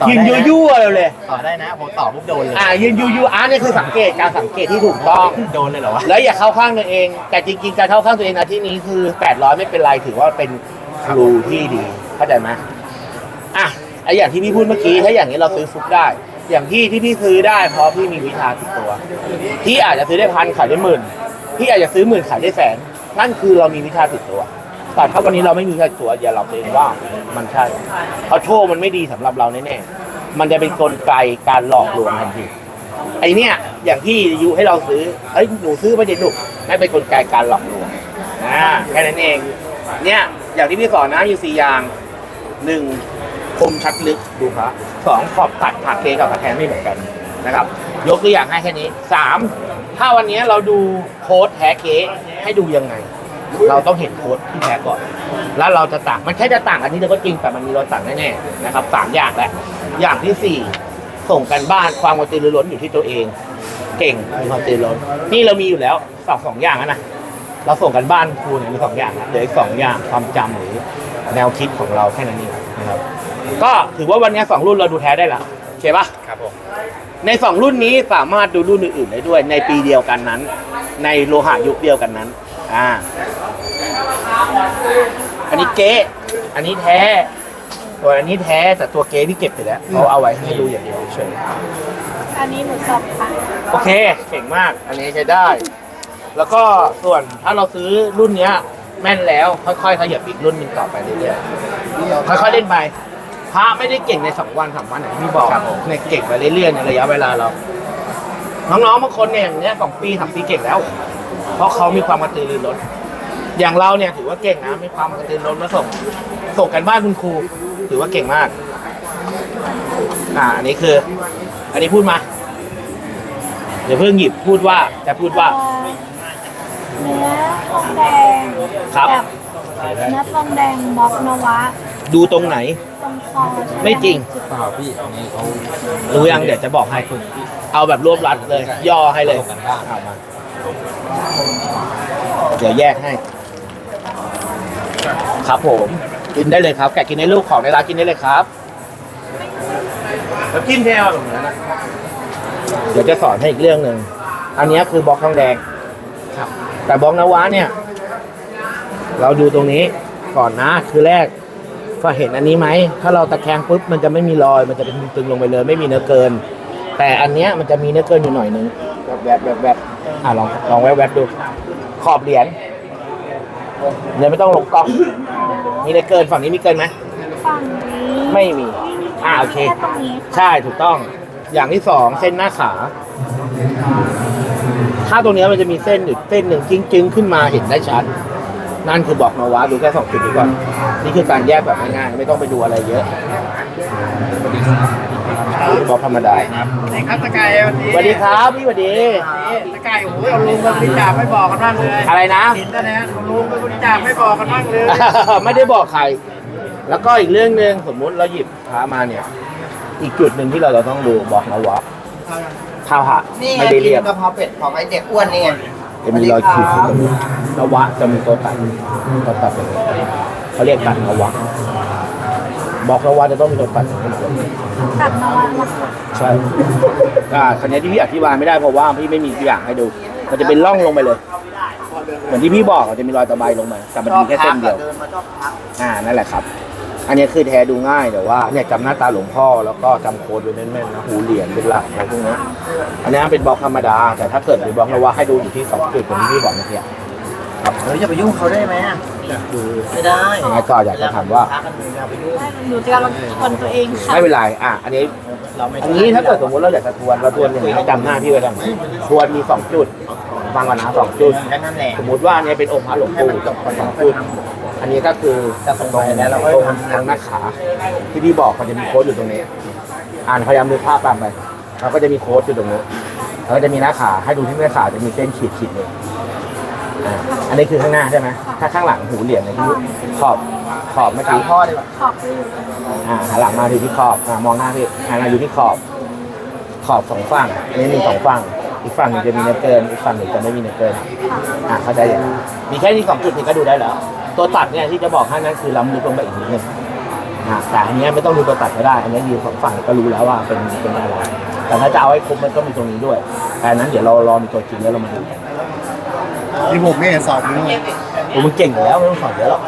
ต่อยืนได้นะ ยั่วๆเลยเลยต่อได้นะผมต่อปุ๊บโดนเลยอ่ายืนยั่วๆอ่านี่คือสังเกตการสังเกตที่ถูกต้อง โดนเลยเหรอวะแล้วอย่าเข้าข้างตัวเอง แต่จริงๆการเข้าข้างตัวเองนะที่นี้คือ 800 ไม่เป็นไรถือว่าเป็นครูที่ดี เข้าใจไหมอะไออย่างที่พี่พูดเมื่อกี้ถ้าอย่างนี้เราซื้อฟุกได้ อย่างพี่ที่พี่ซื้อได้เพราะพี่มีวิชาติดตัวพี่อาจจะซื้อได้พันขายได้หมื่นพี่อาจจะซื้อหมื่นขายได้แสนนั่นคือเรามีวิชาติดตัว แต่ถ้าวันนี้เราไม่มีวิชาติดตัวอย่าหลอกตัวเองว่ามันใช่เพราะโชคมันไม่ดีสำหรับเราแน่ๆมันจะเป็นกลไกการหลอกลวงทันทีไอเนี่ยอย่างที่ยุให้เราซื้อเฮ้ยหนูซื้อไปเด็ดลูกไม่เป็นกลไกการหลอกลวงอ่าแค่นั้นเอง เนี่ยอย่างที่พี่สอนนะอยู่สี่อย่างหนึ่งคมชัดลึกดูครับสองขอบตัดผักเคกับผักแทนไม่เหมือนกันนะครับ ยกตัวอย่างให้แค่นี้สามถ้าวันนี้เราดูโค้ดแท้เก๊ให้ดูยังไง เราต้องเห็นโค้ดที่แท้ก่อน แล้วเราจะต่าง มันแค่จะต่างกันนิดเดียวก็จริงแต่มันมีรอยต่างแน่ๆนะครับสามอย่างแหละอย่างที่สี่ส่งกันบ้านความกระตือรือร้นอยู่ที่ตัวเอง เก่งมีความกระตือรือร้นนี่เรามีอยู่แล้วสองสองอย่างแล้วนะเราส่งกันบ้านครูเนี่ยมีสองอย่างนะเหลืออีกสองอย่างความจำหรือแนวคิดของเราแค่นั้นเองนะครับ ก็ถือว่าวันนี้สองรุ่นเราดูแท้ได้ละโอเคปะครับผมในสองรุ่นนี้สามารถดูรุ่นอื่นๆได้ด้วย ในปีเดียวกันนั้น ในโลหะยุคเดียวกันนั้น อ่า อันนี้เก๊อันนี้แท้ตัวอันนี้แท้แต่ตัวเก๊พี่เก็บไปแล้วเขาเอาไว้ให้ดูอย่างเดียวเฉยอันนี้หนูสอบค่ะโอเคเก่งมาก อันนี้ใช้ได้ แล้วก็ส่วนถ้าเราซื้อรุ่นเนี้ย แม่นแล้วค่อยๆขยับอีกรุ่นหนึ่งต่อไปเรื่อยๆค่อยๆเล่นไปพระไม่ได้เก่งในสองวันสามวันอย่างที่พี่บอกในเก่งไปเรื่อยๆในระยะเวลาเรา น้องๆบางคนเนี่ยอย่างเนี้ยสองปีสามปีเก่งแล้ว เพราะเขามีความกระตือรือร้นอย่างเราเนี่ยถือว่าเก่งนะมีความกระตือรือร้นมาส่งส่งกันบ้านคุณครู ถือว่าเก่งมาก อ่าอันนี้คือ อันนี้พูดมาเดี๋ยวเพิ่งหยิบพูดว่าแต่พูดว่าเนื้อทองแดงครับแบบเนื้อทองแดงบล็อกนวะ ดูตรงไหน ตรงคอใช่หไม่จริงเปล่าพี่อันนี้เขารู้ยังเดี๋ยวจะบอกให้คุณเอาแบบรวบรัดเลย ย่อให้เลยส่งกันบ้านเอามา เดี๋ยวแยกให้ ครับผม กินได้เลยครับ แกะกินได้ลูกของในร้านกินได้เลยครับ แล้วกินแทวแบบนั้นนะเดี๋ยวจะสอนให้อีกเรื่องหนึ่ง อันนี้คือบล็อกทองแดงครับแต่บล็อกนวะเนี่ย เราดูตรงนี้ก่อนนะ คือแรกก็เห็นอันนี้ไหม ถ้าเราตะแคงปุ๊บมันจะไม่มีรอย มันจะเป็นตึงๆลงไปเลย ไม่มีเนื้อเกิน แต่อันเนี้ยมันจะมีเนื้อเกินอยู่หน่อยนึง แบบแบบแบบแบบอะลองลองแวบๆดู ขอบเหรียญเดี๋ยวไม่ต้องลงกล้อง มีเนื้อเกินฝั่งนี้มีเกินไหมฝั่งนี้ไม่มีอ่าโอเคแค่ตรงนี้ค่ะใช่ถูกต้อง อย่างที่สองเส้นหน้าขา ถ้าตรงเนี้ยมันจะมีเส้นอยู่เส้นหนึ่งจึ้งๆ ขึ้นมาเห็นได้ชัด นั่นคือบอกนวะดูแค่สองจุดนี้ก่อน นี่คือการแยกแบบง่ายๆ ไม่ต้องไปดูอะไรเยอะ บอกธรรมดานี่ครับสกายวันนี้สวัสดีครับพี่สวัสดีสกายโอ้ยเอาลุงไปบริจาคไม่บอกกันบ้างเลยอะไรนะ เห็นแล้วนะเอาลุงไปบริจาคไม่บอกกันบ้างเลย ไม่ได้บอกใคร แล้วก็อีกเรื่องหนึ่งสมมุติเราหยิบพระมาเนี่ย อีกจุดหนึ่งที่เราจะต้องดูบอกนวะข้าวหะนี่ไงไม่ได้กิเรียนบกะเพราเป็ดของไอเด็กอ้วนนี่ไงจะมีรอยขีดที่ตรงนี้นวะจะมีตัวตัดตัวตัดตรงนี้เขาเรียกตัดนวะ บอกนวะจะต้องมีตัวตัดตัดนวะมาค่ะใช่ก็คันนี้ที่พี่อธิบายไม่ได้เพราะว่าพี่ไม่มีตัวอย่างให้ดู มันจะเป็นร่องลงไปเลย เหมือนที่พี่บอกมันจะมีรอยตะไบลงมาแต่มันมีแค่เส้นเดียวอ่านั่นแหละครับ อันนี้คือแท้ดูง่ายแต่ว่าเนี่ยจำหน้าตาหลวงพ่อแล้วก็จำโค้ดไว้แม่นๆนะหูเหรียญเป็นหลักอะไรพวกนี้อันนี้เป็นบล็อกธรรมดา แต่ถ้าเกิดเป็นบล็อกนวะให้ดูอยู่ที่สองจุดเหมือนที่พี่บอกเมื่อกี้ เฮ้ยจะไปยุ่งเขาได้ไหมอะดูไม่ได้ยังไงก็อยากจะถามว่าพักกันอย่าไปยุ่งได้หนูจะกำลังทนตัวเองค่ะไม่เป็นไรอะอันนี้ เราไม่อันนี้ถ้าเกิดสมมติเราอยากจะทวนเราทวนอย่างนี้จำหน้าพี่ไว้กันทวนมีสองจุดฟังก่อนนะสองจุด แค่นั้นแหละสมมติว่าอันนี้เป็นองค์พระหลวงปู่สองจุด อันนี้ก็คือจะส่งไปแล้วเราตก็รงทางหน้าขาที่พี่บอกมันจะมีโค้ดอยู่ตรงนี้ อ่านพยายามดูภาพตามไปแล้วก็จะมีโค้ดอยู่ตรงนี้แล้วก็จะมีหน้าขาให้ดูที่หน้าขาจะมีเส้นขีดขีดเลย อันนี้คือข้างหน้าใช่ไหมถ้าข้างหลังหูเหลี่ยมเนี่ยคือขอบขอบเมื่อกี้ข้อดีกว่าขอบจะอยู่าหลังมาอยู่ที่ขอบมองหน้าพี่หันมาอยู่ที่ขอบ ขอบสองฝั่งอันนี้มีสองฝั่ง อีกฝั่งหนึ่งจะมีเนื้อเกิน อีกฝั่งหนึ่งจะไม่มีเนื้อเกินอ่าเข้าใจอย่างมีแค่นี้สองจุดนี่ก็ดูได้แล้ว ตัวตัดเนี่ยที่จะบอกให้นั่นคือล้ำลึกลงไปอีกนิดนึงอ่าแต่อันนี้ไม่ต้องดูตัวตัดก็ได้ อันนี้ยยืนสองฝั่งก็รู้แล้วว่าเป็นเป็นอะไรแต่ถ้าจะเอาให้ครบมันก็มีตรงนี้ด้วยแต่นั้นเดี๋ยวเรารอมีตัวจริงแล้วเรามาดูกัน ที่ผมไม่เห็นสอบมึยผมมันเก่งอยู่แล้วไม่ต้องสอนเยอะหรอก